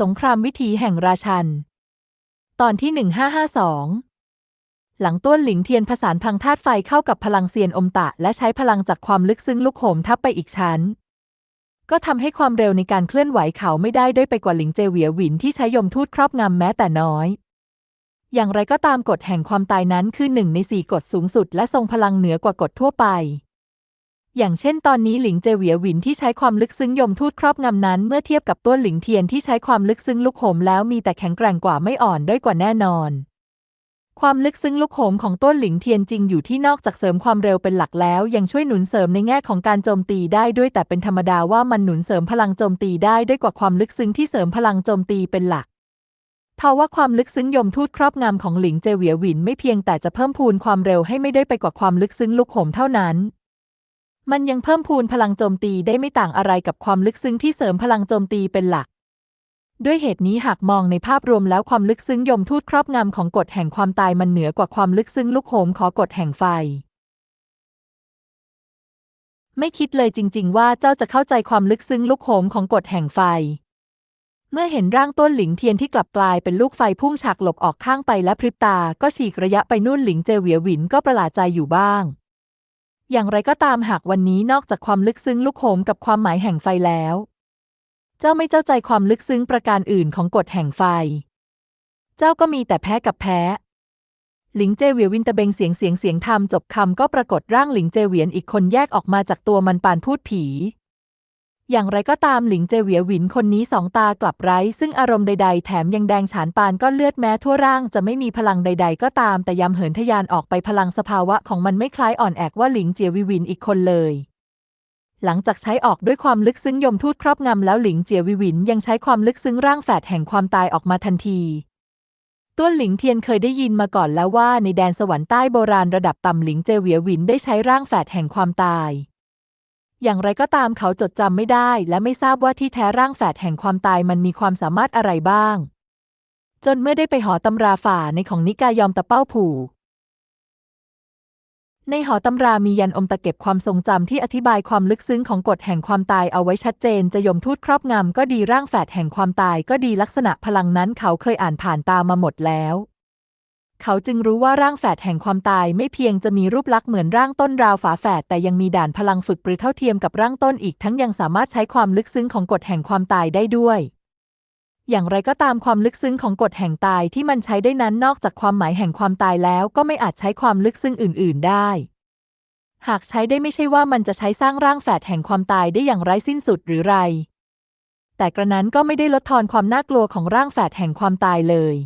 สงครามวิถีแห่งราชัน ตอนที่ 1552 หลังต้วนหลิงเทียนผสานพลังธาตุไฟเข้ากับพลังเซียนอมตะ และใช้พลังจากความลึกซึ้งลุกโหมทับไปอีกชั้น ก็ทำให้ความเร็วในการเคลื่อนไหวเขาไม่ได้ด้อยไปกว่าหลิงเจเหวียหวินที่ใช้ยมทูตครอบงำแม้แต่น้อย อย่างไรก็ตามกฎแห่งความตายนั้นคือหนึ่งในสี่กฎสูงสุดและทรงพลังเหนือกว่ากฎทั่วไป อย่างเช่นตอนนี้หลิงเจเหวียหวินที่ใช้ความลึกซึ้งยมทูตครอบงำนั้น เมื่อเทียบกับต้วนหลิงเทียนที่ใช้ความลึกซึ้งลุกโหมแล้วมีแต่แข็งแกร่งกว่าไม่อ่อนด้อยกว่าแน่นอน ความลึกซึ้งลุกโหมของต้นหลิงเทียนจริงอยู่ที่นอกจากเสริมความเร็วเป็นหลักแล้ว ยังช่วยหนุนเสริมในแง่ของการโจมตีได้ด้วยแต่เป็นธรรมดาว่ามันหนุนเสริมพลังโจมตีได้ด้วยกว่าความลึกซึ้งที่เสริมพลังโจมตีเป็นหลักทว่าความลึกซึ้งยมทูตครอบงำของหลิงเจเหวียหวินไม่เพียงแต่จะเพิ่มพูนความเร็วให้ไม่ได้ไปกว่าความลึกซึ้งลุกโหมเท่านั้น มันยังเพิ่มพูนพลังโจมตีได้ไม่ต่างอะไรกับความลึกซึ้งที่เสริมพลังโจมตีเป็นหลัก ด้วยเหตุนี้หากมองในภาพรวมแล้วความลึกซึ้งยมทูตครอบงำของกฎแห่งความตายมันเหนือกว่าความลึกซึ้งลุกโหมขอกฎแห่งไฟ ไม่คิดเลยจริง ๆ ว่าเจ้าจะเข้าใจความลึกซึ้งลุกโหมของกฎแห่งไฟ เมื่อเห็นร่างต้นหลิงเทียนที่กลับกลายเป็นลูกไฟพุ่งฉากหลบออกข้างไปและพริบตา ก็ฉีกระยะไปนู่นหลิงเจเหวียหวินก็ประหลาดใจอยู่บ้าง อย่างไรก็ตามหากวันนี้นอกจากความลึกซึ้งลุกโหมกับความหมายแห่งไฟแล้ว เจ้าไม่เจ้าใจความลึกซึ้งประการอื่นของกฎแห่งไฟ เจ้าก็มีแต่แพ้กับแพ้หลิงเจเวียวินตะเบงเสียงเสียงเสียงทำจบคำก็ปรากฏร่างหลิงเจเวียนอีกคนแยกออกมาจากตัวมันปานพูดผี อย่างไรก็ตามหลิงเจเวียหวินคนนี้สองตากลับไร้ ซึ่งอารมณ์ใด ๆ แถมยังแดงฉานปานก็เลือดแม้ทั่วร่างจะไม่มีพลังใด ๆ ก็ตาม แต่ยำเหินทะยานออกไปพลังสภาวะของมันไม่คล้ายอ่อนแอกว่าหลิงเจียวิวินอีกคนเลย หลังจากใช้ออกด้วยความลึกซึ้งยมทูตครอบงำแล้วหลิงเจียวิวินยังใช้ความลึกซึ้งร่างแฝดแห่งความตายออกมาทันทีต้วนหลิงเทียนเคยได้ยินมาก่อนแล้วว่าในแดนสวรรค์ใต้โบราณระดับต่ำหลิงเจเวียวินได้ใช้ร่างแฝดแห่งความตาย อย่างไรก็ตามเขาจดจำไม่ได้ และไม่ทราบว่าที่แท้ร่างแฝดแห่งความตายมันมีความสามารถอะไรบ้าง จนเมื่อได้ไปหอตำราฝ่าในของนิกายยอมตะเป้าผู่ในหอตำรามียันอมตะเก็บความทรงจำที่อธิบายความลึกซึ้งของกฎแห่งความตายเอาไว้ชัดเจน จะยมทูตครอบงำก็ดีร่างแฝดแห่งความตายก็ดีลักษณะพลังนั้นเขาเคยอ่านผ่านตามาหมดแล้ว เขาจึงรู้ว่าร่างแฝดแห่งความตายไม่เพียงจะมีรูปลักษณ์เหมือนร่างต้นราวฝาแฝดแต่ยังมีด่านพลังฝึกปรือเท่าเทียมกับร่างต้นอีกทั้งยังสามารถใช้ความลึกซึ้งของกฎแห่งความตายได้ด้วย อย่างไรก็ตามความลึกซึ้งของกฎแห่งตายที่มันใช้ได้นั้นนอกจากความหมายแห่งความตายแล้วก็ไม่อาจใช้ความลึกซึ้งอื่น ๆ ได้ หากใช้ได้ไม่ใช่ว่ามันจะใช้สร้างร่างแฝดแห่งความตายได้อย่างไร้สิ้นสุดหรือไร แต่กระนั้นก็ไม่ได้ลดทอนความน่ากลัวของร่างแฝดแห่งความตายเลย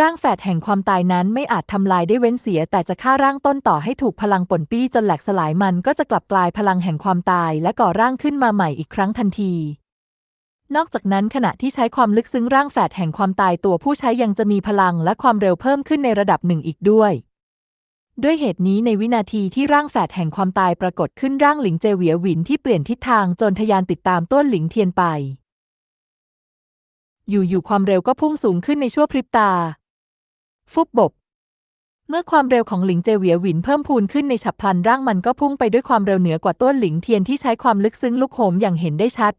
ร่างแฝดแห่งความตายนั้นไม่อาจทำลายได้เว้นเสีย แต่จะฆ่าร่างต้นต่อให้ถูกพลังป่นปี้จนแหลกสลายมันก็จะกลับกลายพลังแห่งความตายและก่อร่างขึ้นมาใหม่อีกครั้งทันที นอกจากนั้นขณะที่ใช้ความลึกซึ้งร่างแฝดแห่งความตายตัวผู้ใช้ยังจะมีพลังและความเร็วเพิ่มขึ้นในระดับหนึ่งอีกด้วย ด้วยเหตุนี้ในวินาทีที่ร่างแฝดแห่งความตายปรากฏขึ้นร่างหลิงเจเหวียหวินที่เปลี่ยนทิศทางจนทะยานติดตามต้นหลิงเทียนไป อยู่ๆความเร็วก็พุ่งสูงขึ้นในชั่วพริบตา ฟุบบกเมื่อความเร็วของหลิงเจเวียหวินเพิ่มพูนขึ้นในฉับพลันร่างมันก็พุ่งไปด้วยความเร็วเหนือกว่าต้นหลิงเทียนที่ใช้ความลึกซึ้งลุกโหมอย่างเห็นได้ชัด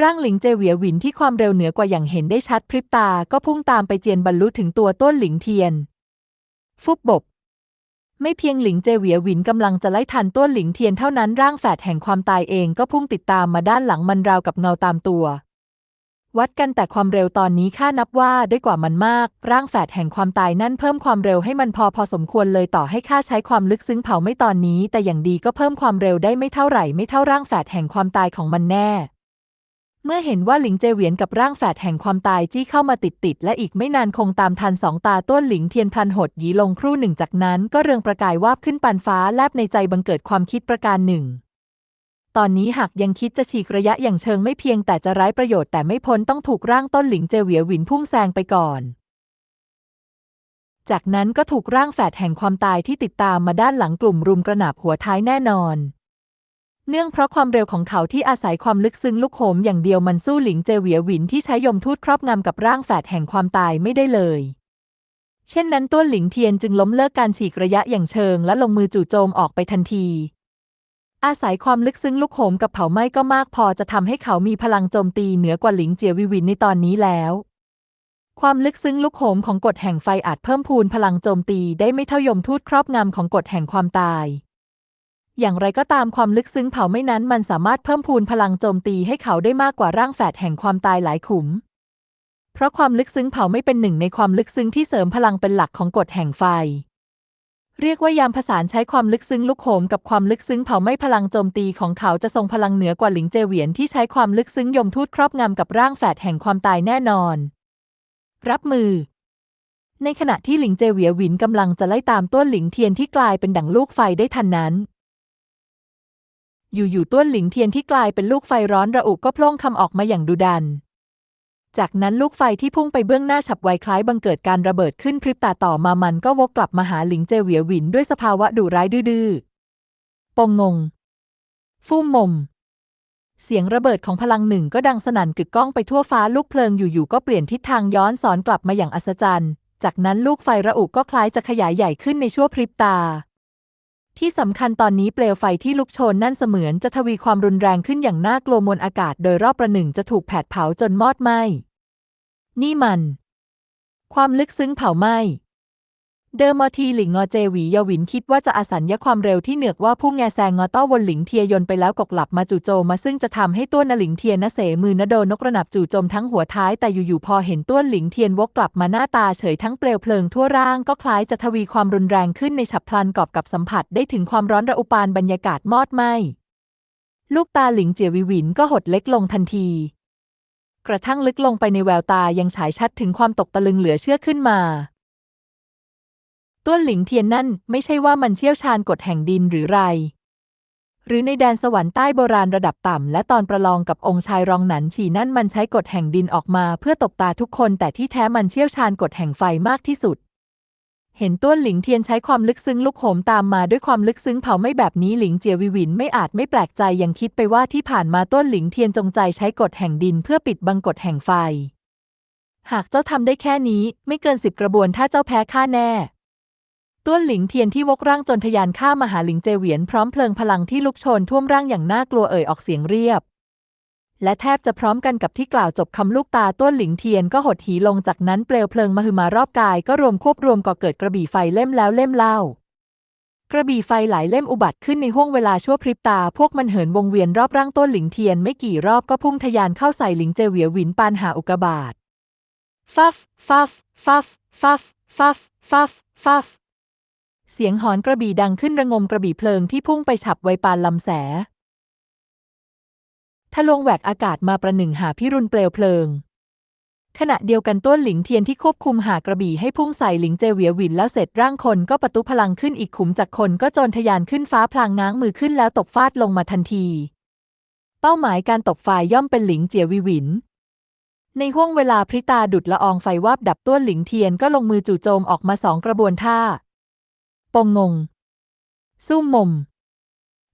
ร่างหลิงเจเวียหวินที่ความเร็วเหนือกว่าอย่างเห็นได้ชัดพริบตาก็พุ่งตามไปเจียนบรรลุถึงตัวต้นหลิงเทียน ฟุบบกไม่เพียงหลิงเจเวียหวินกำลังจะไล่ทันต้นหลิงเทียนเท่านั้นร่างแฝดแห่งความตายเองก็พุ่งติดตามมาด้านหลังมันราวกับเงาตามตัว วัดกันแต่ความเร็วตอนนี้ข้านับว่าได้กว่ามันมาก ร่างแฝดแห่งความตายนั่นเพิ่มความเร็วให้มันพอพอสมควรเลยต่อให้ข้าใช้ความลึกซึ้งเผาไม่ตอนนี้ แต่อย่างดีก็เพิ่มความเร็วได้ไม่เท่าไหร่ไม่เท่าร่างแฝดแห่งความตายของมันแน่ เมื่อเห็นว่าหลิงเจเหวียนกับร่างแฝดแห่งความตายจี้เข้ามาติดติดและอีกไม่นานคงตามทันสองตาต้นหลิงเทียนพลันหดหยีลงครู่หนึ่งจากนั้น ก็เรืองประกายวาบขึ้นปานฟ้าแลบในใจบังเกิดความคิดประการหนึ่ง ตอนนี้หากยังคิดจะฉีกระยะอย่างเชิงไม่เพียงแต่จะร้ายประโยชน์แต่ไม่พ้นต้องถูกร่างต้นหลิงเจเวียหวินพุ่งแซงไปก่อน จากนั้นก็ถูกร่างแฝดแห่งความตายที่ติดตามมาด้านหลังกลุ่มรุมกระหนาบหัวท้ายแน่นอน เนื่องเพราะความเร็วของเขาที่อาศัยความลึกซึ้งลุกโหมอย่างเดียวมันสู้หลิงเจเวียหวินที่ใช้ยมทูตครอบงำกับร่างแฝดแห่งความตายไม่ได้เลยเช่นนั้นต้วนหลิงเทียนจึงล้มเลิกการฉีกระยะอย่างเชิงและลงมือจู่โจมออกไปทันที อาศัยความลึกซึ้งลุกโหมกับเผาไหม้ก็มากพอจะทำให้เขามีพลังโจมตีเหนือกว่าหลิงเจียวิวินในตอนนี้แล้ว ความลึกซึ้งลุกโหมของกฎแห่งไฟอาจเพิ่มพูนพลังโจมตีได้ไม่เท่ายมทูตครอบงำของกฎแห่งความตายอย่างไรก็ตามความลึกซึ้งเผาไม่นั้นมันสามารถเพิ่มพูนพลังโจมตีให้เขาได้มากกว่าร่างแฝดแห่งความตายหลายขุม เพราะความลึกซึ้งเผาไม่เป็นหนึ่งในความลึกซึ้งที่เสริมพลังเป็นหลักของกฎแห่งไฟ เรียกว่ายามผสานใช้ความลึกซึ้งลุกโหมกับความลึกซึ้งเผาไม่พลังโจมตีของเขาจะทรงพลังเหนือกว่าหลิงเจเหวียนที่ใช้ความลึกซึ้งยมทูตครอบงำกับร่างแฝดแห่งความตายแน่นอน รับมือ ในขณะที่หลิงเจเหวียหวินกำลังจะไล่ตามต้วนหลิงเทียนที่กลายเป็นดั่งลูกไฟได้ทันนั้น อยู่ๆต้วนหลิงเทียนที่กลายเป็นลูกไฟร้อนระอุก็พล่งคำออกมาอย่างดุดัน จากนั้นลูกไฟที่พุ่งไปเบื้องหน้าฉับไวคล้ายบังเกิดการระเบิดขึ้นพริบตาต่อมามันก็วกกลับมาหาหลิงเจเวียหวินด้วยสภาวะดุร้ายดื้อปงงง ฟู่มมม เสียงระเบิดของพลังหนึ่งก็ดังสนั่นกึกก้องไปทั่วฟ้าลูกเพลิงอยู่ๆก็เปลี่ยนทิศทางย้อนสอนกลับมาอย่างอัศจรรย์ จากนั้นลูกไฟระอุก็คล้ายจะขยายใหญ่ขึ้นในชั่วพริบตา ที่สำคัญตอนนี้เปลวไฟที่ลุกโชนนั่นเสมือนจะทวีความรุนแรงขึ้นอย่างน่ากลัวมวลอากาศโดยรอบประหนึ่งจะถูกแผดเผาจนมอดไหม้ นี่มัน ความลึกซึ้งเผาไหม้เดิมอทีหลิงงอเจหวียวินคิดว่าจะอาศัยความเร็วที่เหนือกว่าพุ่งแงแซงงอต้อวนหลิงเทียยนไปแล้วกกลับมาจู่โจมมาซึ่งจะทำให้ต้วนหลิงเทียนนเสมือนโดนนกระนับจู่โจมทั้งหัวท้ายแต่อยู่ๆพอเห็นต้วหลิงเทียนวกกลับมาหน้าตาเฉยทั้งเปลวเพลิงทั่วร่างก็คล้ายจะทวีความรุนแรงขึ้นในฉับพลันกอบกับสัมผัสได้ถึงความร้อนระอุปานบรรยากาศมอดไหมลูกตาหลิงเจียวิวินก็หดเล็กลงทันที กระทั่งลึกลงไปในแววตายังฉายชัดถึงความตกตะลึงเหลือเชื่อขึ้นมาต้วนหลิงเทียนนั่นไม่ใช่ว่ามันเชี่ยวชาญกฎแห่งดินหรือไร หรือในแดนสวรรค์ใต้โบราณระดับต่ำ และตอนประลองกับองค์ชายรองหนันฉีนั่นมันใช้กฎแห่งดินออกมาเพื่อตบตาทุกคนแต่ที่แท้มันเชี่ยวชาญกฎแห่งไฟมากที่สุด เห็นต้วนหลิงเทียนใช้ความลึกซึ้งลุกโหมตามมาด้วยความลึกซึ้งเผาไม่แบบนี้หลิงเจียวิวินไม่อาจไม่แปลกใจยังคิดไปว่าที่ผ่านมาต้วนหลิงเทียนจงใจใช้กฎแห่งดินเพื่อปิดบังกฎแห่งไฟ หากเจ้าทำได้แค่นี้ไม่เกินสิบกระบวนถ้าเจ้าแพ้ข้าแน่ ต้วนหลิงเทียนที่วกร่างจนทยานข้ามาหาหลิงเจเหวียนพร้อมเพลิงพลังที่ลุกโชนท่วมร่างอย่างน่ากลัวเอ่ยออกเสียงเรียบ และแทบจะพร้อมกันกับที่กล่าวจบคำลูกตาต้วนหลิงเทียนก็หดหีลงจากนั้นเปลวเพลิงมหึมารอบกายก็รวมควบรวมก่อเกิดกระบี่ไฟเล่มแล้วเล่มเล่ากระบี่ไฟหลายเล่มอุบัติขึ้นในห้วงเวลาชั่วพริบตา พวกมันเหินวงเวียนรอบร่างต้นหลิงเทียนไม่กี่รอบก็พุ่งทะยานเข้าใส่หลิงเจเหวียหวินปานหาอุกกาบาตฟัฟ ฟัฟ ฟัฟ ฟัฟ ฟัฟ ฟัฟ ฟัฟ เสียงหอนกระบี่ดังขึ้นระงมกระบี่เพลิงที่พุ่งไปฉับไวปานลำแส ทะลวงแหวกอากาศมาประหนึ่งหาพิรุณเปลวเพลิง ขณะเดียวกันต้นหลิงเทียนที่ควบคุมหากระบี่ให้พุ่งใส่หลิงเจเวียหวินแล้วเสร็จร่างคนก็ประตุพลังขึ้นอีกขุมจากคนก็จรทะยานขึ้นฟ้าพลางง้างมือขึ้นแล้วตบฟาดลงมาทันที เป้าหมายการตบฝ่ายย่อมเป็นหลิงเจียวิหวินในห้วงเวลาพริตาดุดละอองไฟวาบดับต้วนหลิงเทียนก็ลงมือจู่โจมออกมาสองกระบวนท่า ปงงงซุ่มมม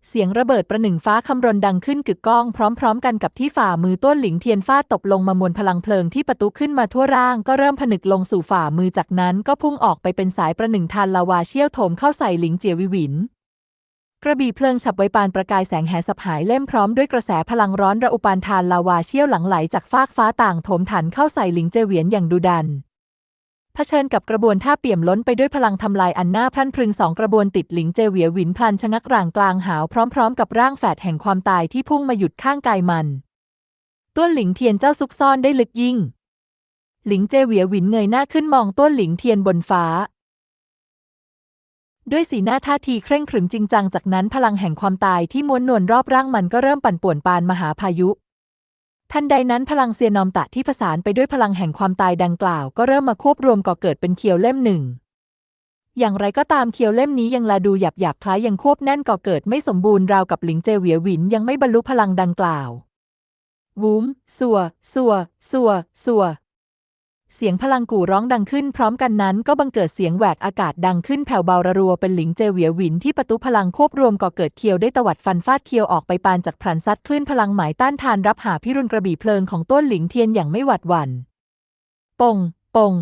เสียงระเบิดประหนึ่งฟ้าคำรนดังขึ้นกึกก้องพร้อมๆ กันกับที่ฝ่ามือต้นหลิงเทียนฟาดตบลงมามวลพลังเพลิงที่ประตุขึ้นมาทั่วร่างก็เริ่มผนึกลงสู่ฝ่ามือจากนั้นก็พุ่งออกไปเป็นสายประหนึ่งทานลาวาเชี่ยวโถมเข้าใส่หลิงเจียวิหวิน กระบี่เพลิงฉับไวปานประกายแสงแหสับหายเล่มพร้อมด้วยกระแสพลังร้อนระอุปานทานลาวาเชี่ยวหลังไหลจากฟากฟ้าต่างโถมถันเข้าใส่หลิงเจเหวียนอย่างดุดัน เผชิญกับกระบวนท่าเปี่ยมล้นไปด้วยพลังทำลายอันหน่าพรั่นพรึงสองกระบวนติดหลิงเจเวียหวินพลันชะงักร่างกลางหาวพร้อมๆ กับร่างแฝดแห่งความตายที่พุ่งมาหยุดข้างกายมันต้วนหลิงเทียนเจ้าซุกซ่อนได้ลึกยิ่ง หลิงเจเวียหวินเงยหน้าขึ้นมองต้วนหลิงเทียนบนฟ้า ด้วยสีหน้าท่าทีเคร่งขรึมจริงจังจากนั้นพลังแห่งความตายที่ม้วนนวลรอบร่างมันก็เริ่มปั่นป่วนปานมหาพายุ ทันใดนั้นพลังเซียนอมตะที่ผสานไปด้วยพลังแห่งความตายดังกล่าว ก็เริ่มมาควบรวมก่อเกิดเป็นเคียวเล่มหนึ่ง อย่างไรก็ตามเคียวเล่มนี้ยังลาดูหยาบหยาบคล้ายยังควบแน่นก่อเกิดไม่สมบูรณ์ราวกับหลิงเจเวียหวินยังไม่บรรลุพลังดังกล่าว วูมสัวสัวสัวสัว เสียงพลังกู่ร้องดังขึ้นพร้อมกันนั้นก็บังเกิดเสียงแหวกอากาศดังขึ้นแผ่วเบาระรัวเป็นหลิงเจเวียหวินที่ประตูพลังควบรวมก่อเกิดเคียวได้ตวัดฟันฟาดเคียวออกไปปานจากพรันซัดคลื่นพลังหมายต้านทานรับหาพิรุณกระบี่เพลิงของต้นหลิงเทียนอย่างไม่หวัดหวั่นปงปง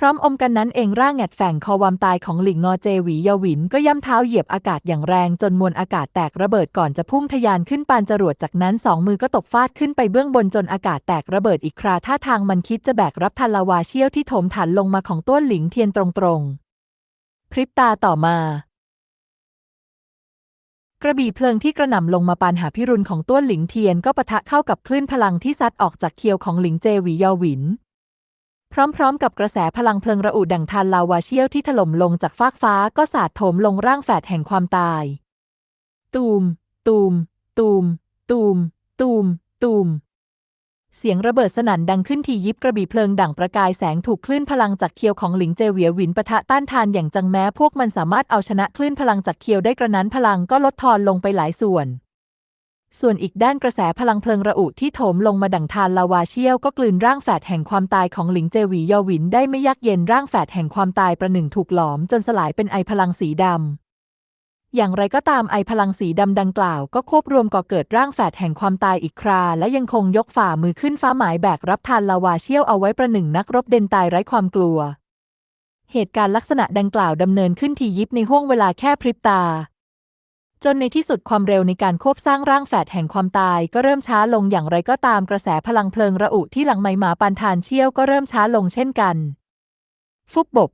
พร้อมอมกันนั้นเองร่างแงดแฝงคอวามตายของหลิงงอเจหวียาหวินก็ย่ำเท้าเหยียบอากาศอย่างแรงจนมวลอากาศแตกระเบิดก่อนจะพุ่งทะยานขึ้นปานจรวดจากนั้นสองมือก็ตบฟาดขึ้นไปเบื้องบนจนอากาศแตกระเบิดอีกคราท่าทางมันคิดจะแบกรับทันลาวาเชี่ยวที่โถมถันลงมาของต้วนหลิงเทียนตรงๆ พริบตาต่อมากระบี่เพลิงที่กระหน่ำลงมาปานหาพิรุณของต้วนหลิงเทียนก็ปะทะเข้ากับคลื่นพลังที่ซัดออกจากเคียวของหลิงเจหวียาหวิน พร้อมๆ กับกระแสพลังเพลิงระอุดดังทานลาวาเชี่ยวที่ถล่มลงจากฟากฟ้าก็สาดโถมลงร่างแฝดแห่งความตาย ตูม ตูม ตูม ตูม ตูม ตูม เสียงระเบิดสนั่นดังขึ้นทียิบกระบี่เพลิงดั่งประกายแสงถูกคลื่นพลังจากเคียวของหลิงเจเวียหวินปะทะต้านทานอย่างจังแม้พวกมันสามารถเอาชนะคลื่นพลังจากเคียวได้กระนั้นพลังก็ลดทอนลงไปหลายส่วน ส่วนอีกด้านกระแสพลังเพลิงระอุที่โถมลงมาดั่งทานลาวาเชี่ยวก็กลืนร่างแฝดแห่งความตายของหลิงเจหวียอหวินได้ไม่ยักเย็นร่างแฝดแห่งความตายประหนึ่งถูกหลอมจนสลายเป็นไอพลังสีดำ อย่างไรก็ตามไอพลังสีดำดังกล่าว ก็ควบรวมก่อเกิดร่างแฝดแห่งความตายอีกครา และยังคงยกฝ่ามือขึ้นฟ้าหมายแบกรับทานลาวาเชี่ยวเอาไว้ประหนึ่งนักรบเดนตายไร้ความกลัว เหตุการณ์ลักษณะดังกล่าวดำเนินขึ้นทียิบในห่วงเวลาแค่พริบตา จนในที่สุดความเร็วในการควบสร้างร่างแฝดแห่งความตายก็เริ่มช้าลงอย่างไรก็ตามกระแสพลังเพลิงระอุที่หลังไมหมาปานทานเชี่ยวก็เริ่มช้าลงเช่นกัน ฟุบบก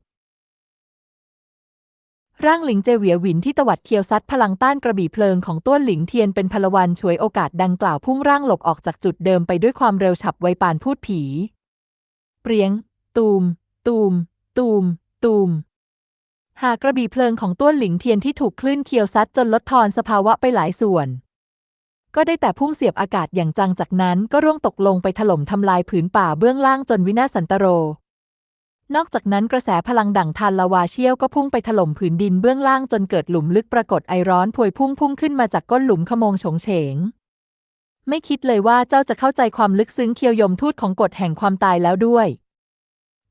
ร่างหลิงเจเหวียหวินที่ตวัดเคียวซัดพลังต้านกระบี่เพลิงของต้วนหลิงเทียนเป็นพลวันฉวยโอกาสดังกล่าวพุ่งร่างหลบออกจากจุดเดิมไปด้วยความเร็วฉับไวปานพูดผี เปรียง ตูม ตูม ตูม ตูม หากกระบี่เพลิงของต้วนหลิงเทียนที่ถูกคลื่นเคียวซัดจนลดทอนสภาวะไปหลายส่วน ก็ได้แต่พุ่งเสียบอากาศอย่างจังจากนั้นก็ร่วงตกลงไปถล่มทำลายผืนป่าเบื้องล่างจนวินาศสันตโร นอกจากนั้นกระแสพลังดั่งทานลาวาเชี่ยวก็พุ่งไปถล่มผืนดินเบื้องล่างจนเกิดหลุมลึกปรากฏไอร้อนพวยพุ่งพุ่งขึ้นมาจากก้นหลุมขโมงฉงเฉง ไม่คิดเลยว่าเจ้าจะเข้าใจความลึกซึ้งเคียวยมทูตของกฎแห่งความตายแล้วด้วย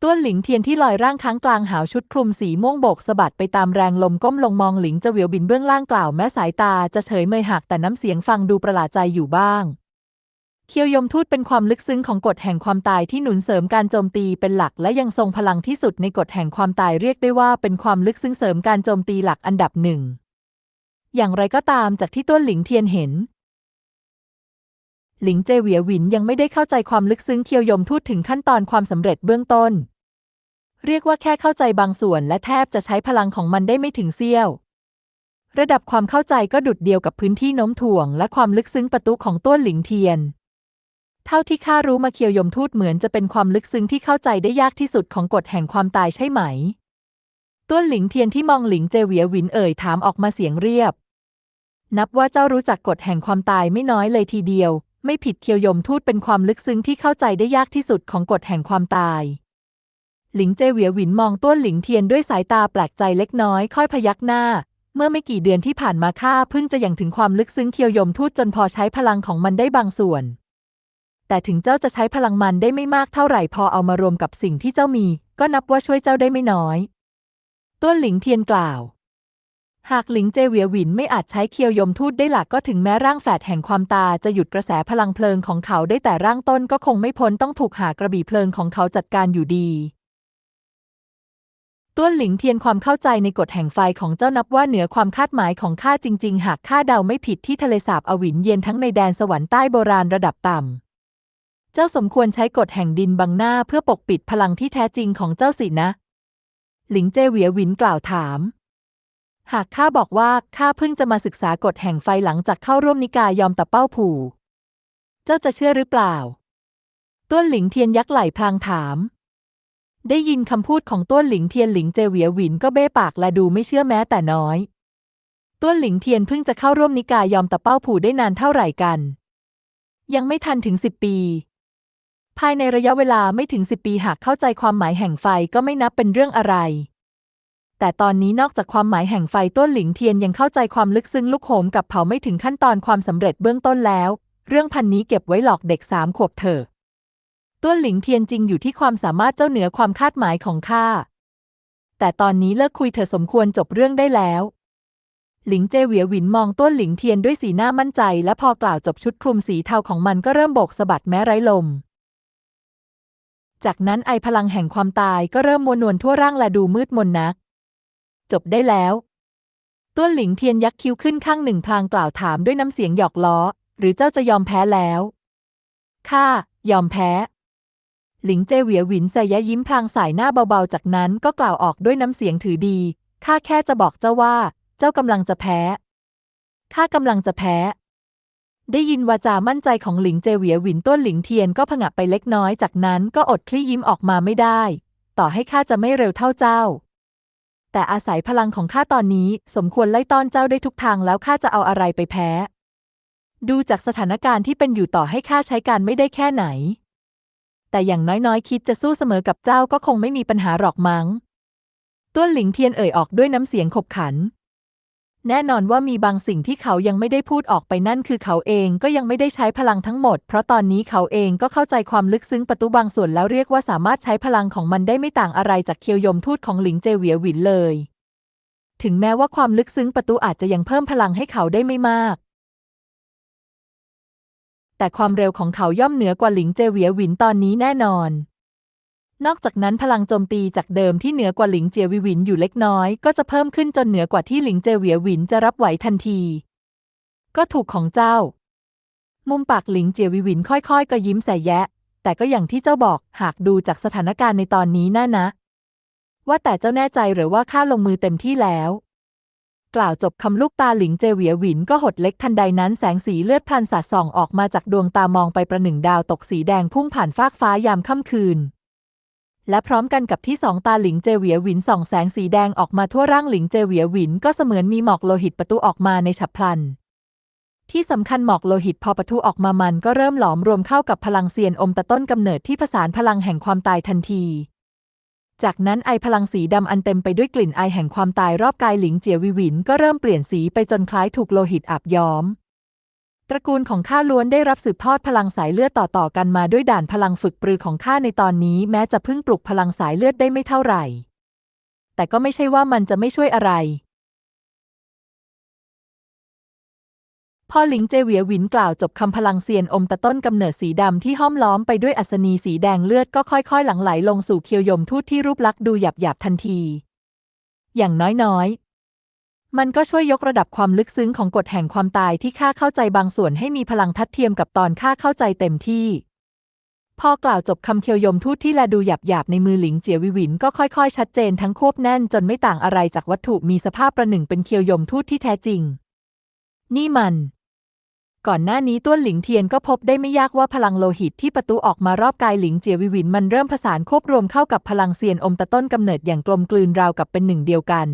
ต้วนหลิงเทียนที่ลอยร่างค้างกลางหาวชุดคลุมสีม่วงโบกสะบัดไปตามแรงลมก้มลงมองหลิงเจเวียวบินเบื้องล่างกล่าวแม้สายตาจะเฉยเมยหักแต่น้ำเสียงฟังดูประหลาดใจอยู่บ้าง เคียวยมทูตเป็นความลึกซึ้งของกฎแห่งความตายที่หนุนเสริมการโจมตีเป็นหลักและยังทรงพลังที่สุดในกฎแห่งความตายเรียกได้ว่าเป็นความลึกซึ้งเสริมการโจมตีหลักอันดับหนึ่งอย่างไรก็ตามจากที่ต้นหลิงเทียนเห็น หลิงเจเหวียหวินยังไม่ได้เข้าใจความลึกซึ้งเคียวยมทูตถึงขั้นตอนความสำเร็จเบื้องต้น เรียกว่าแค่เข้าใจบางส่วนและแทบจะใช้พลังของมันได้ไม่ถึงเสี้ยว ระดับความเข้าใจก็ดุดเดียวกับพื้นที่โน้มถ่วง และความลึกซึ้งประตูของต้นหลิงเทียน เท่าที่ข้ารู้มาเคียวยมทูตเหมือนจะเป็นความลึกซึ้งที่เข้าใจได้ยากที่สุดของกฎแห่งความตายใช่ไหม ต้นหลิงเทียนที่มองหลิงเจเวียหวินเอ่ยถามออกมาเสียงเรียบ นับว่าเจ้ารู้จักกฎแห่งความตายไม่น้อยเลยทีเดียว ไม่ผิดเคียวยมทูตเป็นความลึกซึ้งที่เข้าใจได้ยากที่สุดของกฎแห่งความตาย หลิงเจเหวียหวินมองต้นหลิงเทียนด้วยสายตาแปลกใจเล็กน้อยค่อยพยักหน้า เมื่อไม่กี่เดือนที่ผ่านมาข้าเพิ่งจะยังถึงความลึกซึ้งเคียวยมทูตจนพอใช้พลังของมันได้บางส่วน แต่ถึงเจ้าจะใช้พลังมันได้ไม่มากเท่าไหร่พอเอามารวมกับสิ่งที่เจ้ามี ก็นับว่าช่วยเจ้าได้ไม่น้อยต้นหลิงเทียนกล่าวหากหลิงเจเวียหวินไม่อาจใช้เคียวยมทูตได้หลักก็ถึงแม้ร่างแฝดแห่งความตาจะหยุดกระแสพลังเพลิงของเขาได้แต่ร่างต้นก็คงไม่พ้นต้องถูกหากระบี่เพลิงของเขาจัดการอยู่ดี ต้วนหลิงเทียนความเข้าใจในกฎแห่งไฟของเจ้านับว่าเหนือความคาดหมายของข้าจริง ๆ หากข้าเดาไม่ผิดที่ทะเลสาบอวินเย็นทั้งในแดนสวรรค์ใต้โบราณระดับต่ำ เจ้าสมควรใช้กฎแห่งดินบังหน้าเพื่อปกปิดพลังที่แท้จริงของเจ้าสินะ หลิงเจเหวียวินกล่าวถาม หากข้าบอกว่าข้าเพิ่งจะมาศึกษากฎแห่งไฟหลังจากเข้าร่วมนิกายยอมตะเป้าผู่เจ้าจะเชื่อหรือเปล่า ต้วนหลิงเทียนยักไหล่พลางถาม ได้ยินคำพูดของต้วนหลิงเทียนหลิงเจเหวียหวินก็เบ้ปากและดูไม่เชื่อแม้แต่น้อยต้วนหลิงเทียนเพิ่งจะเข้าร่วมนิกายยอมตะเป้าผู่ได้นานเท่าไหร่กัน ยังไม่ทันถึงสิบปี ภายในระยะเวลาไม่ถึงสิบปีหากเข้าใจความหมายแห่งไฟก็ไม่นับเป็นเรื่องอะไร แต่ตอนนี้นอกจากความหมายแห่งไฟต้นหลิงเทียนยังเข้าใจความลึกซึ้งลูกโหมกับเผาไม่ถึงขั้นตอนความสำเร็จเบื้องต้นแล้ว เรื่องพันนี้เก็บไว้หลอกเด็กสามขวบเถอะ ต้นหลิงเทียนจริงอยู่ที่ความสามารถเจ้าเหนือความคาดหมายของข้า แต่ตอนนี้เลิกคุยเถอสมควรจบเรื่องได้แล้ว หลิงเจเหวียหวินมองต้นหลิงเทียนด้วยสีหน้ามั่นใจ และพอกล่าวจบชุดคลุมสีเทาของมันก็เริ่มโบกสะบัดแม้ไร้ลม จากนั้นไอพลังแห่งความตายก็เริ่มมวนวลทั่วร่างและดูมืดมนนัก จบได้แล้วต้วนหลิงเทียนยักคิ้วขึ้นข้างหนึ่งพลางกล่าวถามด้วยน้ำเสียงหยอกล้อ หรือเจ้าจะยอมแพ้แล้วข้ายอมแพ้ หลิงเจเหวียหวินใส่ยะยิ้มพลางสายหน้าเบาๆ จากนั้นก็กล่าวออกด้วยน้ำเสียงถือดี ข้าแค่จะบอกเจ้าว่า เจ้ากำลังจะแพ้ ข้ากำลังจะแพ้ ได้ยินวาจามั่นใจของหลิงเจเหวียหวินต้นหลิงเทียนก็ผงะไปเล็กน้อยจากนั้นก็อดคลี่ยิ้มออกมาไม่ได้ ต่อให้ข้าจะไม่เร็วเท่าเจ้า แต่อาศัยพลังของข้าตอนนี้สมควรไล่ต้อนเจ้าได้ทุกทางแล้วข้าจะเอาอะไรไปแพ้ ดูจากสถานการณ์ที่เป็นอยู่ต่อให้ข้าใช้การไม่ได้แค่ไหน แต่อย่างน้อยๆ คิดจะสู้เสมอกับเจ้าก็คงไม่มีปัญหาหรอกมั้ง ต้วนหลิงเทียนเอ่ยออกด้วยน้ำเสียงขบขัน แน่นอนว่ามีบางสิ่งที่เขายังไม่ได้พูดออกไปนั่นคือเขาเองก็ยังไม่ได้ใช้พลังทั้งหมด เพราะตอนนี้เขาเองก็เข้าใจความลึกซึ้งประตูบางส่วนแล้วเรียกว่าสามารถใช้พลังของมันได้ไม่ต่างอะไรจากเคียวยมทูตของหลิงเจเวียหวินเลย ถึงแม้ว่าความลึกซึ้งประตูอาจจะยังเพิ่มพลังให้เขาได้ไม่มาก แต่ความเร็วของเขาย่อมเหนือกว่าหลิงเจเวียหวินตอนนี้แน่นอน นอกจากนั้นพลังโจมตีจากเดิมที่เหนือกว่าหลิงเจวิวินอยู่เล็กน้อย ก็จะเพิ่มขึ้นจนเหนือกว่าที่หลิงเจเวียหวินจะรับไหวทันที ก็ถูกของเจ้า มุมปากหลิงเจวิวินค่อยๆ ก็ยิ้มใส่แยะ แต่ก็อย่างที่เจ้าบอกหากดูจากสถานการณ์ในตอนนี้น่านะ ว่าแต่เจ้าแน่ใจหรือว่าข้าลงมือเต็มที่แล้ว กล่าวจบคำลูกตาหลิงเจเหวียหวินก็หดเล็กทันใดนั้นแสงสีเลือดพลันสาดส่องออกมาจากดวงตามองไปประหนึ่งดาวตกสีแดงพุ่งผ่านฟากฟ้ายามค่ำคืน และพร้อมกันกับที่สองตาหลิงเจเหวียหวินส่องแสงสีแดงออกมาทั่วร่างหลิงเจเหวียหวินก็เสมือนมีหมอกโลหิตประตูออกมาในฉับพลัน ที่สำคัญหมอกโลหิตพอประทุออกมามันก็เริ่มหลอมรวมเข้ากับพลังเซียนอมตะต้นกำเนิดที่ผสานพลังแห่งความตายทันที จากนั้นไอพลังสีดำอันเต็มไปด้วยกลิ่นไอแห่งความตายรอบกายหลิงเจียวิหวินก็เริ่มเปลี่ยนสีไปจนคล้ายถูกโลหิตอาบย้อม ตระกูลของข้าล้วนได้รับสืบทอดพลังสายเลือดต่อๆกันมาด้วยด่านพลังฝึกปรือของข้าในตอนนี้แม้จะเพิ่งปลุกพลังสายเลือดได้ไม่เท่าไหร่ แต่ก็ไม่ใช่ว่ามันจะไม่ช่วยอะไร พอหลิงเจเหวียหวินกล่าวจบคำพลังเซียนอมตะต้นกำเนิดสีดำที่ห้อมล้อมไปด้วยอัศนีสีแดงเลือดก็ค่อยๆ หลั่งไหลลงสู่เคียวยมทูตที่รูปลักษณ์ดูหยาบๆทันที อย่างน้อยๆ มันก็ช่วยยกระดับความลึกซึ้งของกฎแห่งความตายที่ข้าเข้าใจบางส่วนให้มีพลังทัดเทียมกับตอนข้าเข้าใจเต็มที่พอกล่าวจบคำเคียวยมทูตที่แลดูหยาบๆในมือหลิงเจียวิวินก็ค่อยๆ ชัดเจนทั้งควบแน่นจนไม่ต่างอะไรจากวัตถุมีสภาพประหนึ่งเป็นเคียวยมทูตที่แท้จริง นี่มัน ก่อนหน้านี้ต้วนหลิงเทียนก็พบได้ไม่ยากว่าพลังโลหิตที่ประตูออกมารอบกายหลิงเจียวิวินมันเริ่มผสานควบรวมเข้ากับพลังเซียนอมตะต้นกำเนิดอย่างกลมกลืนราวกับเป็นหนึ่งเดียวกัน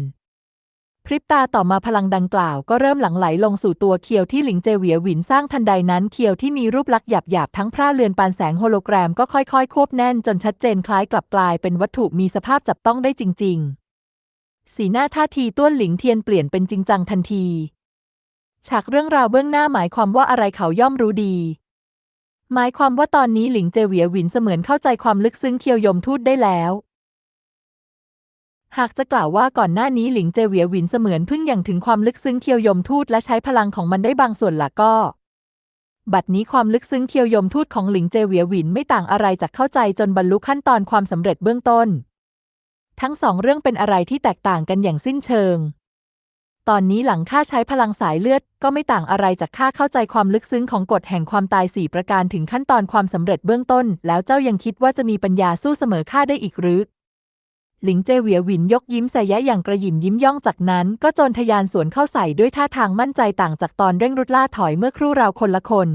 พริบตาต่อมาพลังดังกล่าวก็เริ่มหลั่งไหลลงสู่ตัวเคียวที่หลิงเจเวียวินสร้างทันใดนั้นเคียวที่มีรูปลักษณ์หยาบๆทั้งพร่าเลือนปานแสงโฮโลแกรมก็ค่อยๆ ควบแน่นจนชัดเจนคล้ายกลับกลายเป็นวัตถุมีสภาพจับต้องได้จริง ๆ สีหน้าท่าทีต้วนหลิงเทียนเปลี่ยนเป็นจริงจังทันที ฉากเรื่องราวเบื้องหน้าหมายความว่าอะไรเขาย่อมรู้ดี หมายความว่าตอนนี้หลิงเจเวียหวินเสมือนเข้าใจความลึกซึ้งเคียวยมทูตได้แล้ว หากจะกล่าวว่าก่อนหน้านี้หลิงเจเวียหวินเสมือนเพิ่งอย่างถึงความลึกซึ้งเคียวยมทูตและใช้พลังของมันได้บางส่วนละก็ บัดนี้ความลึกซึ้งเคียวยมทูตของหลิงเจเวียหวินไม่ต่างอะไรจากเข้าใจจนบรรลุขั้นตอนความสำเร็จเบื้องต้น ทั้งสองเรื่องเป็นอะไรที่แตกต่างกันอย่างสิ้นเชิง ตอนนี้หลังข้าใช้พลังสายเลือด ก็ไม่ต่างอะไรจากข้าเข้าใจความลึกซึ้งของกฎแห่งความตายสี่ประการถึงขั้นตอนความสำเร็จเบื้องต้น แล้วเจ้ายังคิดว่าจะมีปัญญาสู้เสมอข้าได้อีกหรือหลิงเจเหวียหวินยกยิ้มใส่แยะอย่างกระหยิมยิ้มย่องจากนั้น ก็โจรทยานสวนเข้าใส่ด้วยท่าทางมั่นใจต่างจากตอนเร่งรุดล่าถอยเมื่อครู่ราวคนละคน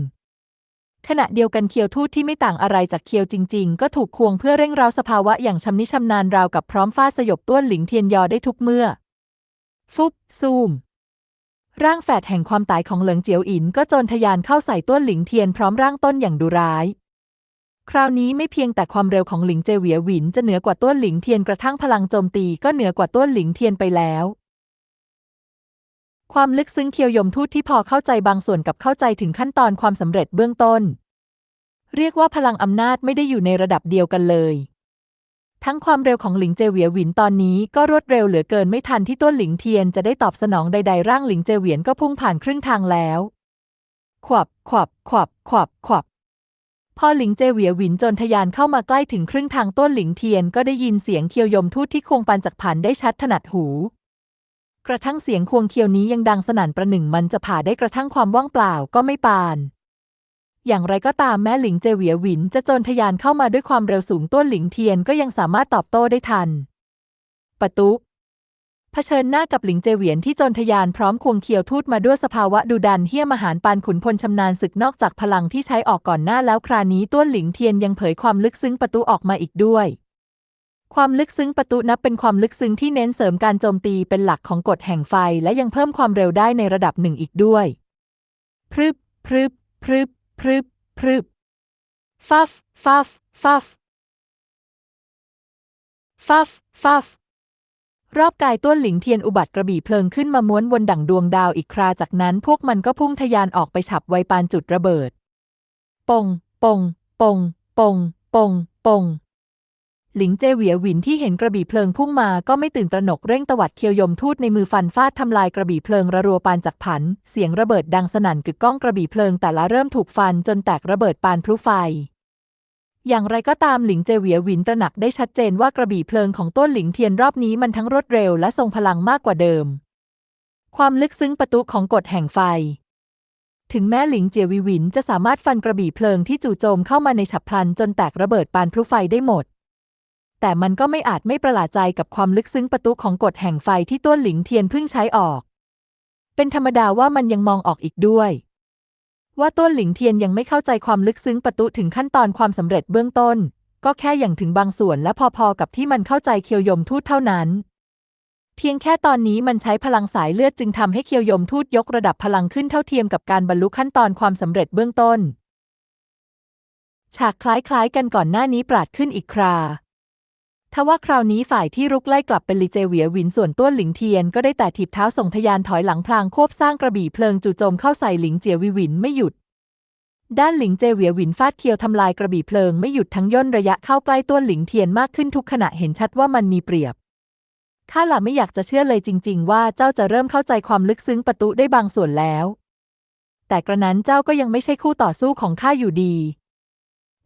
ขณะเดียวกันเคียวทูตที่ไม่ต่างอะไรจากเคียวจริง ๆ ก็ถูกควงเพื่อเร่งเร้าสภาวะอย่างชำนิชำนาญราวกับพร้อมฟาดสยบต้วนหลิงเทียนยอได้ทุกเมื่อ ฟุบซูม ร่างแฝดแห่งความตายของเหลิงเจียวอินก็โจรทยานเข้าใส่ต้วนหลิงเทียนพร้อมร่างต้นอย่างดุร้าย คราวนี้ไม่เพียงแต่ความเร็วของหลิงเจเวียหวินจะเหนือกว่าต้วนหลิงเทียนกระทั่งพลังโจมตีก็เหนือกว่าต้วนหลิงเทียนไปแล้วความลึกซึ้งเคียวยมทูตที่พอเข้าใจบางส่วนกับเข้าใจถึงขั้นตอนความสำเร็จเบื้องต้น เรียกว่าพลังอำนาจไม่ได้อยู่ในระดับเดียวกันเลย ทั้งความเร็วของหลิงเจเวียหวินตอนนี้ก็รวดเร็วเหลือเกินไม่ทันที่ต้นหลิงเทียนจะได้ตอบสนองใดๆร่างหลิงเจเวียนก็พุ่งผ่านครึ่งทางแล้ว ขวับ ขวับ ขวับ ขวับ ขวับ พอหลิงเจเวียหวินจนทะยานเข้ามาใกล้ถึงครึ่งทางต้นหลิงเทียนก็ได้ยินเสียงเคียวยมทูตที่ควงปันจากผันได้ชัดถนัดหู กระทั่งเสียงควงเคียวนี้ยังดังสนั่นประหนึ่งมันจะผ่าได้กระทั่งความว่างเปล่าก็ไม่ปาน อย่างไรก็ตามแม้หลิงเจเวียหวินจะโจรทะยานเข้ามาด้วยความเร็วสูงต้นหลิงเทียนก็ยังสามารถตอบโต้ได้ทันประตูเผชิญหน้ากับหลิงเจเวียนที่โจรทะยานพร้อมควงเคียวทูตมาด้วยสภาวะดุดันเฮี้ยมหารปานขุนพลชำนาญศึกนอกจากพลังที่ใช้ออกก่อนหน้าแล้วครานี้ต้นหลิงเทียนยังเผยความลึกซึ้งประตูออกมาอีกด้วย ความลึกซึ้งประตูนับเป็นความลึกซึ้งที่เน้นเสริมการโจมตีเป็นหลักของกฎแห่งไฟและยังเพิ่มความเร็วได้ในระดับหนึ่งอีกด้วย พรึบพรึบพรึบ พรึบพรึบฟัฟฟัฟฟัฟฟัฟฟัฟรอบกายต้วนหลิงเทียนอุบัติกระบี่เพลิงขึ้นมาม้วนบนดั่งดวงดาวอีกคราจากนั้นพวกมันก็พุ่งทะยานออกไปฉับไวปานจุดระเบิด ปง ปง ปง ปง ปง ปง หลิงเจเหวียหวินที่เห็นกระบี่เพลิงพุ่งมาก็ไม่ตื่นตระหนกเร่งตวัดเคียวยมทูตในมือฟันฟาดทำลายกระบี่เพลิงระรัวปานจากผัน เสียงระเบิดดังสนั่นกึกก้องกระบี่เพลิงแต่ละเริ่มถูกฟันจนแตกระเบิดปานพลุไฟ อย่างไรก็ตามหลิงเจเหวียหวินตระหนักได้ชัดเจนว่ากระบี่เพลิงของต้นหลิงเทียนรอบนี้มันทั้งรวดเร็วและทรงพลังมากกว่าเดิม ความลึกซึ้งประตุของกฎแห่งไฟถึงแม้หลิงเจียวิวินจะสามารถฟันกระบี่เพลิงที่จู่โจมเข้ามาในฉับพลันจนแตกระเบิดปานพลุไฟได้หมด แต่มันก็ไม่อาจไม่ประหลาดใจกับความลึกซึ้งประตุของกฎแห่งไฟที่ต้นหลิงเทียนเพิ่งใช้ออก เป็นธรรมดาว่ามันยังมองออกอีกด้วย ว่าต้นหลิงเทียนยังไม่เข้าใจความลึกซึ้งประตุถึงขั้นตอนความสำเร็จเบื้องต้น ก็แค่อย่างถึงบางส่วนและพอๆกับที่มันเข้าใจเคียวยมทูตเท่านั้น เพียงแค่ตอนนี้มันใช้พลังสายเลือดจึงทำให้เคียวยมทูตยกระดับพลังขึ้นเท่าเทียมกับการบรรลุขั้นตอนความสำเร็จเบื้องต้น ฉากคล้ายๆกันก่อนหน้านี้ปราดขึ้นอีกครา ทว่าคราวนี้ฝ่ายที่รุกไล่กลับเป็นลีเจเหวียหวินส่วนต้วนหลิงเทียนก็ได้แต่ถีบเท้าส่งทยานถอยหลังพลางควบสร้างกระบี่เพลิงจู่โจมเข้าใส่หลิงเจียวิหวินไม่หยุด ด้านหลิงเจเหวียหวินฟาดเคียวทำลายกระบี่เพลิงไม่หยุดทั้งย่นระยะเข้าใกล้ต้วนหลิงเทียนมากขึ้นทุกขณะเห็นชัดว่ามันมีเปรียบข้าหล่ะไม่อยากจะเชื่อเลยจริง ๆ ว่าเจ้าจะเริ่มเข้าใจความลึกซึ้งประตุได้บางส่วนแล้ว แต่กระนั้นเจ้าก็ยังไม่ใช่คู่ต่อสู้ของข้าอยู่ดี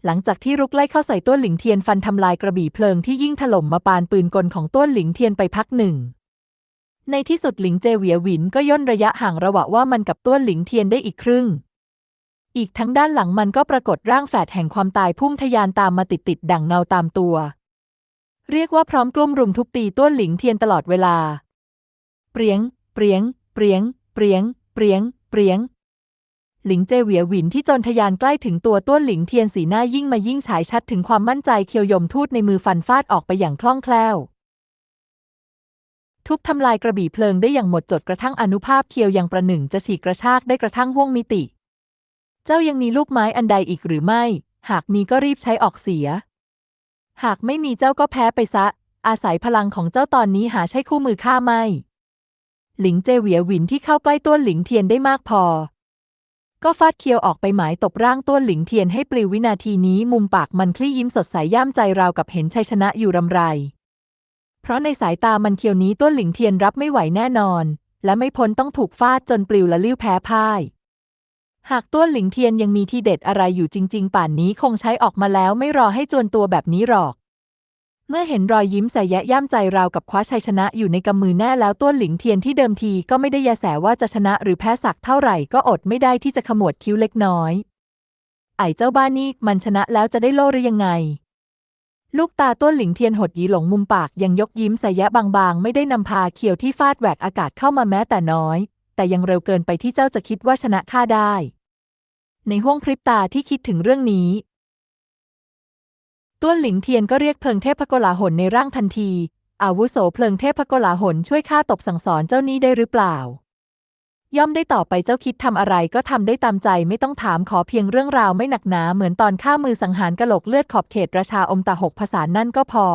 หลังจากที่รุกไล่เข้าใส่ต้วนหลิงเทียนฟันทำลายกระบี่เพลิงที่ยิ่งถล่มมาปานปืนกลของต้วนหลิงเทียนไปพักหนึ่ง ในที่สุดหลิงเจเหวียหวินก็ย่นระยะห่างระหว่างว่ามันกับต้วนหลิงเทียนได้อีกครึ่ง อีกทั้งด้านหลังมันก็ปรากฏร่างแฝดแห่งความตายพุ่งทะยานตามมาติดๆดั่งเงาตามตัว เรียกว่าพร้อมกลุ่มรุมทุบตีต้วนหลิงเทียนตลอดเวลา เปรียง เปรียง เปรียง เปรียง เปรียง เปรียง หลิงเจเหวียหวินที่จนทยานใกล้ถึงตัวต้วนหลิงเทียนสีหน้ายิ่งมายิ่งฉายชัดถึงความมั่นใจเคียวยมทูตในมือฟันฟาดออกไปอย่างคล่องแคล่ว ทุบทำลายกระบี่เพลิงได้อย่างหมดจดกระทั่งอนุภาพเคียวยังประหนึ่งจะฉีกกระชากได้กระทั่งห้วงมิติ เจ้ายังมีลูกไม้อันใดอีกหรือไม่ หากมีก็รีบใช้ออกเสีย หากไม่มีเจ้าก็แพ้ไปซะ อาศัยพลังของเจ้าตอนนี้หาใช่คู่มือข้าไม่ หลิงเจเหวียหวินที่เข้าใกล้ต้วนหลิงเทียนได้มากพอ ก็ฟาดเคียวออกไปหมายตบร่างต้วนหลิงเทียนให้ปลิววินาทีนี้มุมปากมันคลี่ยิ้มสดใสย่ามใจราวกับเห็นชัยชนะอยู่รำไร เพราะในสายตามันเคียวนี้ต้วนหลิงเทียนรับไม่ไหวแน่นอน และไม่พ้นต้องถูกฟาดจนปลิวละลิ้วแพ้พ่าย หากต้วนหลิงเทียนยังมีที่เด็ดอะไรอยู่จริง ๆ ป่านนี้คงใช้ออกมาแล้วไม่รอให้จวนตัวแบบนี้หรอก เมื่อเห็นรอยยิ้มใส่แยะย่ำใจราวกับคว้าชัยชนะอยู่ในกำมือแน่แล้วต้วนหลิงเทียนที่เดิมทีก็ไม่ได้ยาแสว่าจะชนะหรือแพ้สักเท่าไหร่ก็อดไม่ได้ที่จะขมวดคิ้วเล็กน้อย ไอ้เจ้าบ้านนี่มันชนะแล้วจะได้โล่หรือยังไง ลูกตาต้วนหลิงเทียนหดยีหลงมุมปากยังยกยิ้มใส่แยะบางๆ ไม่ได้นำพาเขียวที่ฟาดแหวกอากาศเข้ามาแม้แต่น้อย แต่ยังเร็วเกินไปที่เจ้าจะคิดว่าชนะข้าได้ ในห้วงพริบตาที่คิดถึงเรื่องนี้ ต้วนหลิงเทียนก็เรียกเพลิงเทพกลาหนในร่างทันที อาวุโสเพลิงเทพกลาหนช่วยข้าตบสั่งสอนเจ้านี้ได้หรือเปล่า ย่อมได้ต่อไปเจ้าคิดทำอะไรก็ทำได้ตามใจไม่ต้องถามขอเพียงเรื่องราวไม่หนักหนาเหมือนตอนข้ามือสังหารกะโหลกเลือดขอบเขตราชาอมตะหกภาษานั่นก็พอ